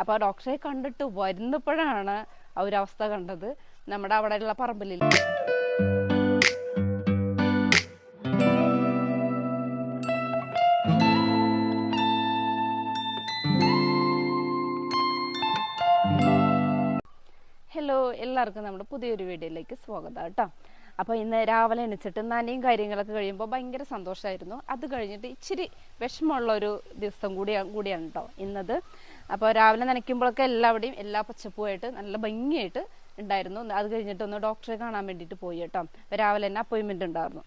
അപ്പോൾ ആ ഡോക്ടറെ കണ്ടിട്ട് വരുന്നപ്പോഴാണ് ആ ഒരു അവസ്ഥ കണ്ടത് നമ്മുടെ അവിടെയുള്ള പറമ്പിലില്ല ഹലോ എല്ലാവർക്കും നമ്മുടെ പുതിയൊരു വീഡിയോയിലേക്ക് സ്വാഗതം കേട്ടോ. അപ്പോൾ ഇന്ന് രാവിലെ എണിച്ചിട്ട് നനയും കാര്യങ്ങളൊക്കെ കഴിയുമ്പോൾ ഭയങ്കര സന്തോഷമായിരുന്നു അത് കഴിഞ്ഞിട്ട് ഇച്ചിരി വിഷമമുള്ള ഒരു ദിവസം കൂടിയാണ് കൂടിയാണ് കേട്ടോ. ഇന്നത് അപ്പോൾ രാവിലെ നനയ്ക്കുമ്പോഴൊക്കെ എല്ലാവിടെയും എല്ലാ പച്ചപ്പുമായിട്ട് നല്ല ഭംഗിയായിട്ട് ഉണ്ടായിരുന്നു. അത് കഴിഞ്ഞിട്ട് ഒന്ന് ഡോക്ടറെ കാണാൻ വേണ്ടിയിട്ട് പോയി കേട്ടോ. രാവിലെ തന്നെ അപ്പോയിൻമെന്റ് ഉണ്ടായിരുന്നു.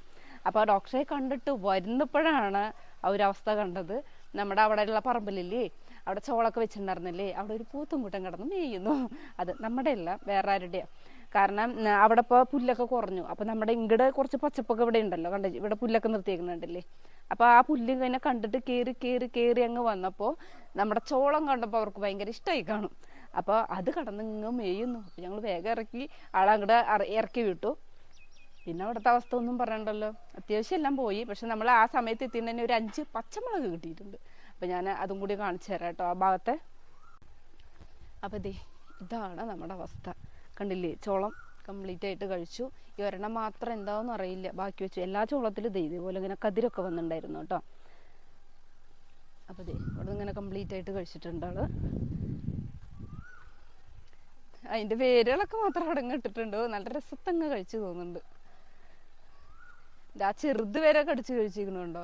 അപ്പോൾ ഡോക്ടറെ കണ്ടിട്ട് വരുന്നപ്പോഴാണ് ആ ഒരു അവസ്ഥ കണ്ടത്. നമ്മുടെ അവിടെയുള്ള പറമ്പിലില്ലേ അവിടെ ചോളൊക്കെ വെച്ചിട്ടുണ്ടായിരുന്നില്ലേ അവിടെ ഒരു പൂത്തും കൂട്ടം കിടന്ന് മേയുന്നു. അത് നമ്മുടെ അല്ല വേറെ ആരുടെയാ? കാരണം അവിടെ ഇപ്പോൾ പുല്ലൊക്കെ കുറഞ്ഞു. അപ്പോൾ നമ്മുടെ ഇങ്ങടെ കുറച്ച് പച്ചപ്പൊക്കെ ഇവിടെ ഉണ്ടല്ലോ കണ്ട? ഇവിടെ പുല്ലൊക്കെ നിർത്തിയേക്കുന്നുണ്ടല്ലേ? അപ്പോൾ ആ പുല്ല് ഇങ്ങനെ കണ്ടിട്ട് കയറി കയറി കയറി അങ്ങ് വന്നപ്പോൾ നമ്മുടെ ചോളം കണ്ടപ്പോൾ അവർക്ക് ഭയങ്കര ഇഷ്ടമായി കാണും. അപ്പോൾ അത് കടന്ന് ഇങ്ങ് മേയുന്നു. അപ്പോൾ ഞങ്ങൾ വേഗം ഇറക്കി ആളങ്ങടെ ഇറക്കി വിട്ടു. പിന്നെ അവിടുത്തെ അവസ്ഥ ഒന്നും പറയണ്ടല്ലോ. അത്യാവശ്യം എല്ലാം പോയി. പക്ഷെ നമ്മൾ ആ സമയത്ത് എത്തിയിട്ട് തന്നെ ഒരു അഞ്ച് പച്ചമുളക് കിട്ടിയിട്ടുണ്ട്. അപ്പോൾ ഞാൻ അതും കൂടി കാണിച്ചു തരാം കേട്ടോ ആ ഭാഗത്തെ. അപ്പം ദേ ഇതാണ് നമ്മുടെ അവസ്ഥ. കണ്ടില്ലേ? ചോളം കംപ്ലീറ്റ് ആയിട്ട് കഴിച്ചു. ഈ ഒരെണ്ണം മാത്രം എന്താണെന്ന് അറിയില്ല. ബാക്കി വെച്ചു. എല്ലാ ചോളത്തിലും ദേ ഇതേപോലെ ഇങ്ങനെ കതിരൊക്കെ വന്നിട്ടുണ്ടായിരുന്നു കേട്ടോ. അപ്പോൾ ദേ ഇവിടെ ഇങ്ങനെ കംപ്ലീറ്റ് ആയിട്ട് കഴിച്ചിട്ടുണ്ട് ആൾ. അതിന്റെ വേരുകളൊക്കെ മാത്രം അവിടെ ഇട്ടിട്ടുണ്ട്. നല്ല രസത്തങ്ങ് കഴിച്ചു തോന്നുന്നുണ്ട്. ആ ചെറുത് വേരൊക്കെ കടിച്ച് കഴിച്ചിരിക്കുന്നുണ്ടോ?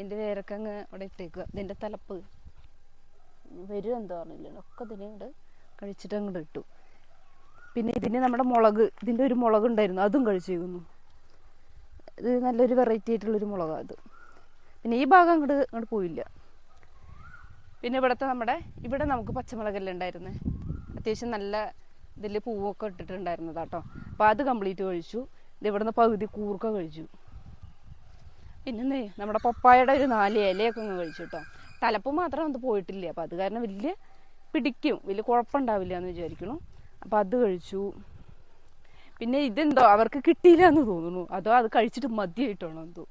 എന്റെ വേരൊക്കെ അങ്ങ് അവിടെ ഇട്ടേക്കുക ഇതിന്റെ തലപ്പ്. വരും എന്തോ പറഞ്ഞില്ല ഒക്കെ ഇതിനുണ്ട് കഴിച്ചിട്ട് അങ്ങോട്ട് ഇട്ടു. പിന്നെ ഇതിന് നമ്മുടെ മുളക് ഇതിന്റെ ഒരു മുളക് ഉണ്ടായിരുന്നു അതും കഴിച്ചിരുന്നു ഇത് നല്ലൊരു വെറൈറ്റി ആയിട്ടുള്ളൊരു മുളകാണ് അത് പിന്നെ ഈ ഭാഗം അങ്ങോട്ട് അങ്ങോട്ട് പോയില്ല. പിന്നെ ഇവിടുത്തെ നമ്മുടെ ഇവിടെ നമുക്ക് പച്ചമുളകെല്ലാം ഉണ്ടായിരുന്നേ? അത്യാവശ്യം നല്ല ഇതിൽ പൂവൊക്കെ ഇട്ടിട്ടുണ്ടായിരുന്നതാട്ടോ അപ്പോൾ അത് കംപ്ലീറ്റ് കഴിച്ചു. ഇത് ഇവിടുന്ന് പകുതി കൂർക്ക കഴിച്ചു. പിന്നെ നമ്മുടെ പപ്പായയുടെ ഒരു നാല് ഇലയൊക്കെ അങ്ങ് കഴിച്ചു കേട്ടോ തലപ്പ് മാത്രം അത് പോയിട്ടില്ല. അപ്പോൾ അത് കാരണം വലിയ പിടിക്കും. വലിയ കുഴപ്പമുണ്ടാവില്ല എന്ന് വിചാരിക്കണം അപ്പം അത് കഴിച്ചു. പിന്നെ ഇതെന്തോ അവർക്ക് കിട്ടിയില്ല എന്ന് തോന്നുന്നു. അതോ അത് കഴിച്ചിട്ട് മതിയായിട്ടാണോ എന്തോ.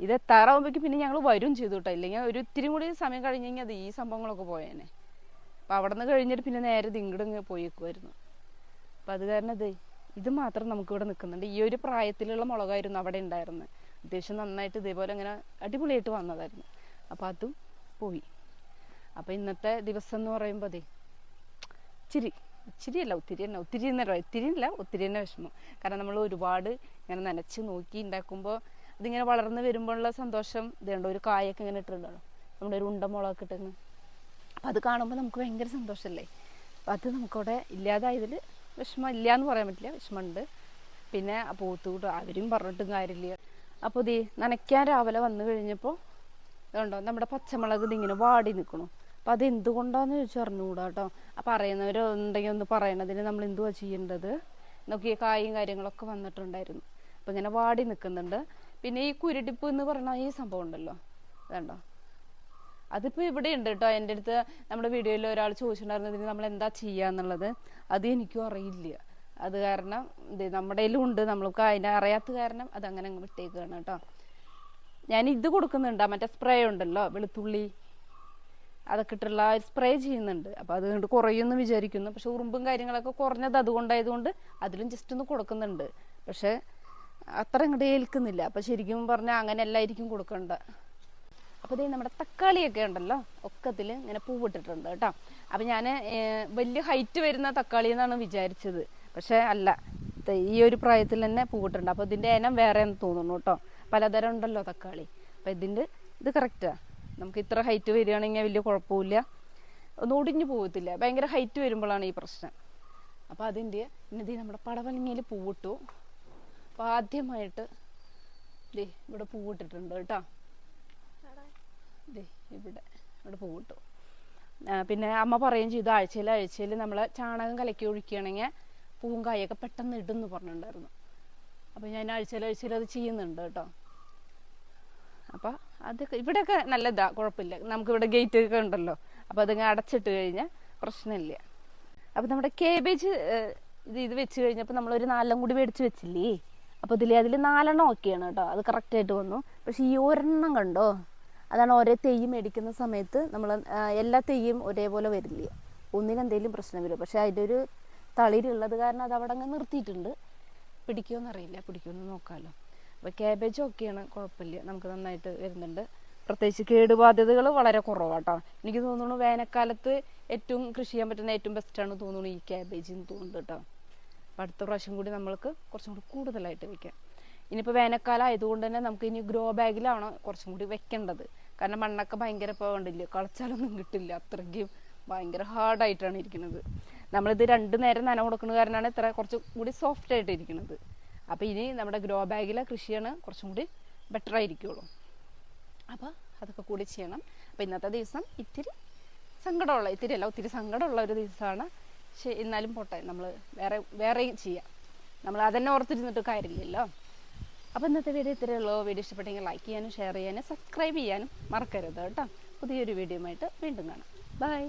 ഇത് എത്താറാവുമ്പോഴേക്കും പിന്നെ ഞങ്ങൾ വരും ചെയ്തു കേട്ടോ. ഇല്ലെങ്കിൽ ഒരു ഇത്തിരി കൂടി സമയം കഴിഞ്ഞെങ്കിൽ അത് ഈ സംഭവങ്ങളൊക്കെ പോയേനെ. അപ്പം അവിടെ നിന്ന് കഴിഞ്ഞിട്ട് പിന്നെ നേരെ ദിങ്കിടങ്ങ് പോയേക്കുമായിരുന്നു അപ്പം അത് കാരണം അതെ ഇത് മാത്രം നമുക്ക് ഇവിടെ നിൽക്കുന്നുണ്ട് ഈ ഒരു പ്രായത്തിലുള്ള മുളകായിരുന്നു അവിടെ ഉണ്ടായിരുന്നത്. അത്യാവശ്യം നന്നായിട്ട് ഇതേപോലെ അങ്ങനെ അടിപൊളിയായിട്ട് വന്നതായിരുന്നു. അപ്പം അതും പോയി. അപ്പം ഇന്നത്തെ ദിവസം എന്ന് പറയുമ്പോൾ അതെ ഇച്ചിരി ഇച്ചിരി അല്ല ഒത്തിരി തന്നെ ഒത്തിരി തന്നെ ഒത്തിരി അല്ല ഒത്തിരി തന്നെ വിഷമം. കാരണം നമ്മൾ ഒരുപാട് ഇങ്ങനെ നനച്ച് നോക്കി ഉണ്ടാക്കുമ്പോൾ അതിങ്ങനെ വളർന്ന് വരുമ്പോഴുള്ള സന്തോഷം ഇതുണ്ട് ഒരു കായൊക്കെ ഇങ്ങനെ ഇട്ടിട്ടുണ്ടല്ലോ നമ്മുടെ ഒരു ഉണ്ട മുളകൊക്കെ അപ്പം അത് കാണുമ്പോൾ നമുക്ക് ഭയങ്കര സന്തോഷമല്ലേ അപ്പം അത് നമുക്കവിടെ ഇല്ലാതായതിൽ വിഷമം ഇല്ല എന്ന് പറയാൻ പറ്റില്ല വിഷമമുണ്ട്. പിന്നെ പോത്തുകൂട്ട് അവരും പറഞ്ഞിട്ടും കാര്യമില്ല. അപ്പോൾ ദേ നനയ്ക്കാൻ രാവിലെ വന്നു കഴിഞ്ഞപ്പോൾ ഇതുണ്ടോ നമ്മുടെ പച്ചമുളക് ഇതിങ്ങനെ വാടി നിൽക്കണു അപ്പം അത് എന്തുകൊണ്ടാന്ന് ചോദിച്ചാൽ അറിഞ്ഞുകൂടാ കേട്ടോ ആ പറയുന്നവരുണ്ടെങ്കിൽ ഒന്ന് പറയണതിന് നമ്മൾ എന്തുവാ ചെയ്യേണ്ടത്? നോക്കിയ കായും കാര്യങ്ങളൊക്കെ വന്നിട്ടുണ്ടായിരുന്നു. അപ്പം ഇങ്ങനെ വാടി നിൽക്കുന്നുണ്ട് പിന്നെ ഈ കുരുടിപ്പ് എന്ന് പറയുന്ന ഈ സംഭവം ഉണ്ടല്ലോ. അതുണ്ടോ അതിപ്പോൾ ഇവിടെ ഉണ്ട് കേട്ടോ എന്റെ അടുത്ത് നമ്മുടെ വീഡിയോയിൽ ഒരാൾ ചോദിച്ചിട്ടുണ്ടായിരുന്നതിന് നമ്മൾ എന്താ ചെയ്യുക എന്നുള്ളത്. അത് എനിക്കും അറിയില്ല. അത് കാരണം ഇത് നമ്മുടെ കയ്യിലും ഉണ്ട്. നമ്മൾക്ക് അതിനെ അറിയാത്ത കാരണം അത് അങ്ങനെ അങ്ങ് വിട്ടേക്കാണ് കേട്ടോ ഞാൻ ഇത് കൊടുക്കുന്നുണ്ട്. മറ്റേ സ്പ്രേ ഉണ്ടല്ലോ വെളുത്തുള്ളി. അതൊക്കെ ഇട്ടുള്ള സ്പ്രേ ചെയ്യുന്നുണ്ട്. അപ്പോൾ അതുകൊണ്ട് കുറയുമെന്ന് വിചാരിക്കുന്നു. പക്ഷെ ഉറുമ്പും കാര്യങ്ങളൊക്കെ കുറഞ്ഞത് അതുകൊണ്ടായതുകൊണ്ട് അതിലും ജസ്റ്റ് ഒന്ന് കൊടുക്കുന്നുണ്ട്. പക്ഷെ അത്ര ഇങ്ങോട്ട് ഏൽക്കുന്നില്ല. അപ്പം ശരിക്കും പറഞ്ഞാൽ അങ്ങനെ എല്ലായിരിക്കും കൊടുക്കണ്ട. അപ്പോൾ ഇതേ നമ്മുടെ തക്കാളിയൊക്കെ ഉണ്ടല്ലോ ഒക്കത്തിൽ ഇങ്ങനെ പൂവിട്ടിട്ടുണ്ട് കേട്ടോ. അപ്പം ഞാൻ വലിയ ഹൈറ്റ് വരുന്ന തക്കാളി എന്നാണ് വിചാരിച്ചത്. പക്ഷെ അല്ല ഈ ഒരു പ്രായത്തിൽ തന്നെ പൂവിട്ടുണ്ട് അപ്പോൾ ഇതിന്റെ ഇനം വേറെ എന്ന് തോന്നുന്നു കേട്ടോ. പലതരം ഉണ്ടല്ലോ തക്കാളി. അപ്പം ഇതിന്റെ ഇത് കറക്റ്റാണ് നമുക്ക് ഇത്ര ഹൈറ്റ് വരികയാണെങ്കിൽ വലിയ കുഴപ്പമില്ല. ഒന്നും ഒടിഞ്ഞു പോകത്തില്ല. ഭയങ്കര ഹൈറ്റ് വരുമ്പോഴാണ് ഈ പ്രശ്നം. അപ്പോൾ അതിന്റെ ഇന്നതി നമ്മുടെ പടവലങ്ങയിൽ പൂവിട്ടു. അപ്പോൾ ആദ്യമായിട്ട് ദേ ഇവിടെ പൂവിട്ടിട്ടുണ്ട് കേട്ടോ. ദേ ഇവിടെ ഇവിടെ പൂവിട്ടു. പിന്നെ അമ്മ പറയുകയും ചെയ്തു. ആഴ്ചയിൽ ആഴ്ചയിൽ നമ്മൾ ചാണകം കലക്കി ഒഴിക്കുകയാണെങ്കിൽ പൂവും കായൊക്കെ പെട്ടെന്ന് ഇടുന്നു പറഞ്ഞിട്ടുണ്ടായിരുന്നു. അപ്പോൾ ഞാൻ ആഴ്ചയിൽ ആഴ്ചയിൽ അത് ചെയ്യുന്നുണ്ട് കേട്ടോ. അപ്പോൾ അതൊക്കെ ഇവിടെയൊക്കെ നല്ലതാ കുഴപ്പമില്ല. നമുക്കിവിടെ ഗേറ്റ് ഒക്കെ ഉണ്ടല്ലോ. അപ്പോൾ അതിങ്ങനെ അടച്ചിട്ട് കഴിഞ്ഞാൽ പ്രശ്നമില്ല. അപ്പോൾ നമ്മുടെ കേബേജ് ഇത് ഇത് വെച്ച് കഴിഞ്ഞപ്പോൾ നമ്മളൊരു നാലെണ്ണം കൂടി മേടിച്ച് വെച്ചില്ലേ? അപ്പോൾ ഇതിൽ അതിൽ നാലെണ്ണം ഓക്കെയാണ് കേട്ടോ. അത് കറക്റ്റായിട്ട് വന്നു. പക്ഷേ ഈ ഒരെണ്ണം കണ്ടോ? അതാണ് ഓരോ തെയ്യ് മേടിക്കുന്ന സമയത്ത് നമ്മൾ എല്ലാ തെയ്യും ഒരേപോലെ വരില്ല. ഒന്നിനെന്തെങ്കിലും പ്രശ്നം വരും. പക്ഷേ അതിന്റെ ഒരു തളിരുള്ളത് കാരണം അത് അവിടെ അങ്ങ് നിർത്തിയിട്ടുണ്ട്. പിടിക്കുമെന്നറിയില്ല പിടിക്കുമെന്ന് നോക്കാമല്ലോ അപ്പോൾ ക്യാബേജ് ഒക്കെയാണ് കുഴപ്പമില്ല. നമുക്ക് നന്നായിട്ട് വരുന്നുണ്ട്. പ്രത്യേകിച്ച് കേടുബാധ്യതകൾ വളരെ കുറവാട്ടോ. എനിക്ക് തോന്നുന്നു വേനൽക്കാലത്ത് ഏറ്റവും കൃഷി ചെയ്യാൻ പറ്റുന്ന ഏറ്റവും ബെസ്റ്റാണ് തോന്നുന്നു ഈ ക്യാബേജ് എന്ന് തോന്നുന്നുണ്ട് കേട്ടോ അപ്പോൾ അടുത്ത പ്രാവശ്യം കൂടി നമ്മൾക്ക് കുറച്ചും കൂടി കൂടുതലായിട്ട് വെക്കാം. ഇനിയിപ്പോൾ വേനൽക്കാലം ആയതുകൊണ്ട് തന്നെ നമുക്ക് ഇനി ഗ്രോ ബാഗിലാണ് കുറച്ചും കൂടി വെക്കേണ്ടത്. കാരണം മണ്ണൊക്കെ ഭയങ്കര പോകണ്ടില്ല കണ്ടില്ല കളച്ചാലൊന്നും കിട്ടില്ല. അത്രയ്ക്കും ഭയങ്കര ഹാർഡായിട്ടാണ് ഇരിക്കുന്നത്. നമ്മളിത് രണ്ട് നേരം നന കൊടുക്കുന്ന കാരണമാണ് ഇത്ര കുറച്ച് കൂടി സോഫ്റ്റ് ആയിട്ട് ഇരിക്കുന്നത്. അപ്പോൾ ഇനി നമ്മുടെ ഗ്രോ ബാഗിലെ കൃഷിയാണ് കുറച്ചും കൂടി ബെറ്റർ ആയിരിക്കുള്ളൂ. അപ്പോൾ അതൊക്കെ കൂടി ചെയ്യണം. അപ്പോൾ ഇന്നത്തെ ദിവസം ഇത്തിരി സങ്കടമുള്ള ഇത്തിരി അല്ല ഒത്തിരി സങ്കടമുള്ള ഒരു ദിവസമാണ്. പക്ഷേ എന്നാലും പോട്ടെ നമ്മൾ വേറെ വേറെയും ചെയ്യാം. നമ്മൾ അതന്നെ ഓർത്തിരുന്നിട്ട് കാര്യമില്ലല്ലോ. അപ്പോൾ ഇന്നത്തെ വീഡിയോ ഇത്രയേ ഉള്ളൂ. വീഡിയോ ഇഷ്ടപ്പെട്ടെങ്കിൽ ലൈക്ക് ചെയ്യാനും ഷെയർ ചെയ്യാനും സബ്സ്ക്രൈബ് ചെയ്യാനും മറക്കരുത് കേട്ടോ. പുതിയൊരു വീഡിയോ ആയിട്ട് വീണ്ടും കാണാം. ബൈ